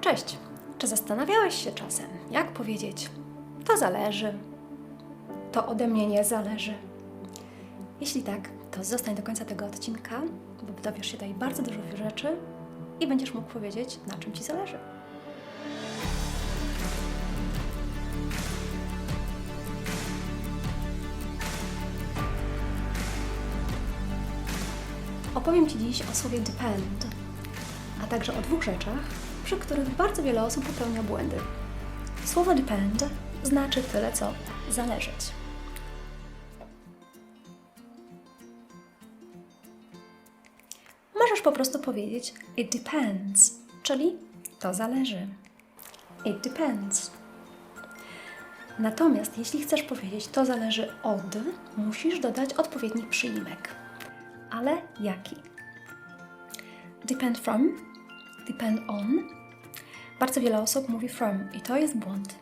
Cześć! Czy zastanawiałeś się czasem, jak powiedzieć to zależy, to ode mnie nie zależy? Jeśli tak, to zostań do końca tego odcinka, bo dowiesz się tutaj bardzo dużo rzeczy i będziesz mógł powiedzieć, na czym Ci zależy. Opowiem Ci dziś o słowie depend, a także o dwóch rzeczach, przy których bardzo wiele osób popełnia błędy. Słowo depend znaczy tyle co zależeć. Możesz po prostu powiedzieć it depends, czyli to zależy. It depends. Natomiast jeśli chcesz powiedzieć to zależy od, musisz dodać odpowiedni przyimek. Ale jaki? Depend from, depend on. Bardzo wiele osób mówi from i to jest błąd.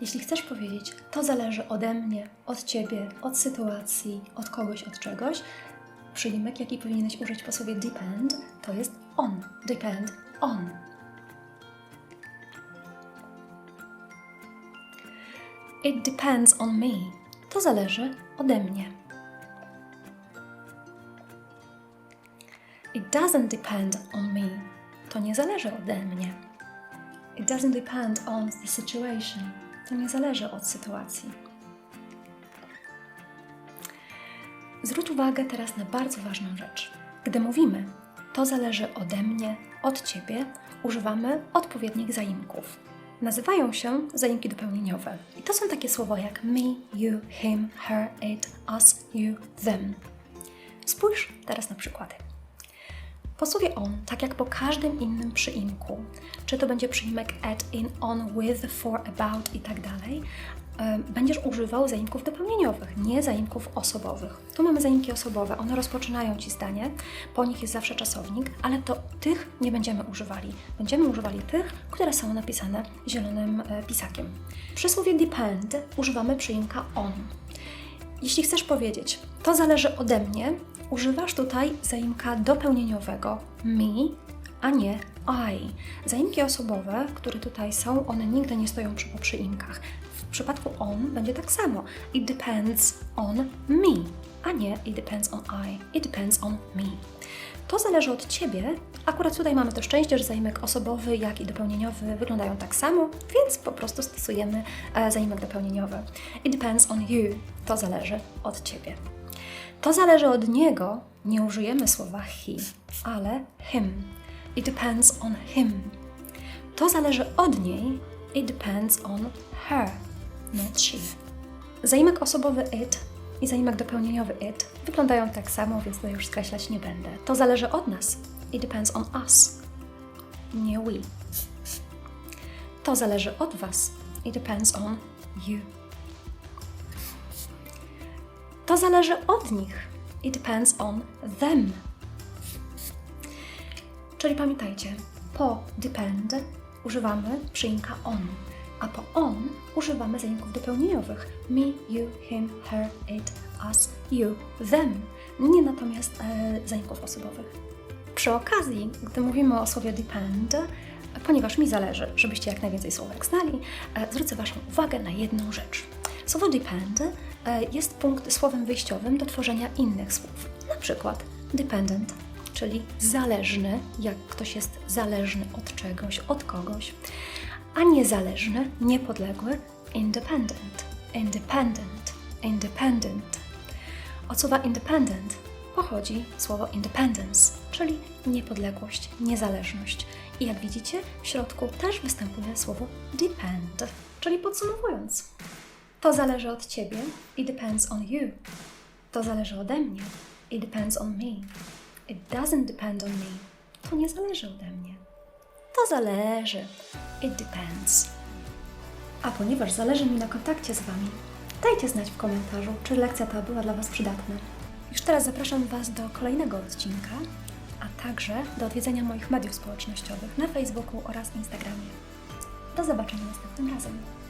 Jeśli chcesz powiedzieć, to zależy ode mnie, od ciebie, od sytuacji, od kogoś, od czegoś, przyimek, jaki powinieneś użyć po słowie depend, to jest on. Depend on. It depends on me. To zależy ode mnie. It doesn't depend on me. To nie zależy ode mnie. It doesn't depend on the situation. To nie zależy od sytuacji. Zwróć uwagę teraz na bardzo ważną rzecz. Gdy mówimy, to zależy ode mnie, od ciebie, używamy odpowiednich zaimków. Nazywają się zaimki dopełnieniowe. I to są takie słowa jak me, you, him, her, it, us, you, them. Spójrz teraz na przykłady. Po słowie on, tak jak po każdym innym przyimku, czy to będzie przyimek at, in, on, with, for, about i tak będziesz używał zaimków dopełnieniowych, nie zaimków osobowych. Tu mamy zaimki osobowe, one rozpoczynają Ci zdanie, po nich jest zawsze czasownik, ale to tych nie będziemy używali. Będziemy używali tych, które są napisane zielonym e, pisakiem. Przy słowie depend używamy przyimka on. Jeśli chcesz powiedzieć, to zależy ode mnie, używasz tutaj zaimka dopełnieniowego me, a nie I. Zaimki osobowe, które tutaj są, one nigdy nie stoją przy poprzyimkach. W przypadku on będzie tak samo. It depends on me, a nie it depends on I. It depends on me. To zależy od Ciebie. Akurat tutaj mamy to szczęście, że zaimek osobowy, jak i dopełnieniowy wyglądają tak samo, więc po prostu stosujemy e, zaimek dopełnieniowy. It depends on you. To zależy od Ciebie. To zależy od niego. Nie użyjemy słowa he, ale him. It depends on him. To zależy od niej. It depends on her, not she. Zaimek osobowy it i zaimek dopełnieniowy it wyglądają tak samo, więc to już skreślać nie będę. To zależy od nas. It depends on us, nie we. To zależy od Was. It depends on you. To zależy od nich. It depends on them. Czyli pamiętajcie, po depend używamy przyimka on, a po on używamy zaimków dopełnieniowych me, you, him, her, it, us, you, them. Nie natomiast e, osobowych. Przy okazji, gdy mówimy o słowie depend, ponieważ mi zależy, żebyście jak najwięcej słówek znali, e, zwrócę Waszą uwagę na jedną rzecz. Słowo depend jest punkt słowem wyjściowym do tworzenia innych słów. Na przykład dependent, czyli zależny, jak ktoś jest zależny od czegoś, od kogoś, a niezależny, niepodległy, independent, independent, independent. Od słowa independent pochodzi słowo independence, czyli niepodległość, niezależność. I jak widzicie, w środku też występuje słowo depend, czyli podsumowując. To zależy od ciebie. It depends on you. To zależy ode mnie. It depends on me. It doesn't depend on me. To nie zależy ode mnie. To zależy. It depends. A ponieważ zależy mi na kontakcie z Wami, dajcie znać w komentarzu, czy lekcja ta była dla Was przydatna. Już teraz zapraszam Was do kolejnego odcinka, a także do odwiedzenia moich mediów społecznościowych na Facebooku oraz Instagramie. Do zobaczenia następnym razem.